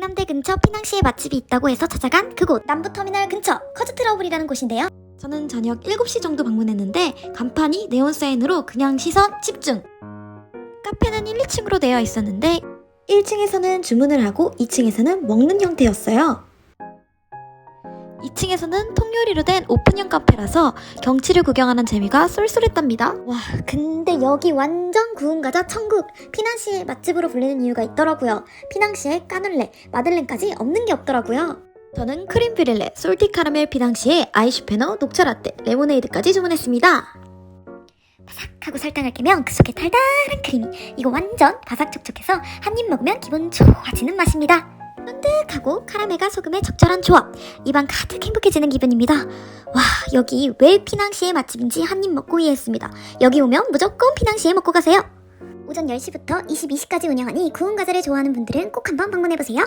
경남대 근처 피낭시에 맛집이 있다고 해서 찾아간 그곳 남부터미널 근처 커즈 트러블이라는 곳인데요. 저는 저녁 7시 정도 방문했는데 간판이 네온 사인으로 그냥 시선 집중. 카페는 1, 2층으로 되어 있었는데 1층에서는 주문을 하고 2층에서는 먹는 형태였어요. 2층에서는 통요리로 된 오픈형 카페라서 경치를 구경하는 재미가 쏠쏠했답니다. 와, 근데 여기 완전 구운 과자 천국! 피낭시의 맛집으로 불리는 이유가 있더라고요. 피낭시에 까눌레, 마들렌까지 없는 게 없더라고요. 저는 크림 브릴레, 솔티 카라멜 피낭시에 아이슈페너, 녹차 라떼, 레모네이드까지 주문했습니다. 바삭하고 설탕을 깨면 그 속에 달달한 크림이 이거 완전 바삭촉촉해서 한 입 먹으면 기분 좋아지는 맛입니다. 쫀득하고 카라멜과 소금의 적절한 조합 입안 가득 행복해지는 기분입니다. 와 여기 왜 피낭시의 맛집인지 한 입 먹고 이해했습니다. 여기 오면 무조건 피낭시에 먹고 가세요. 오전 10시부터 22시까지 운영하니 구운 과자를 좋아하는 분들은 꼭 한번 방문해보세요.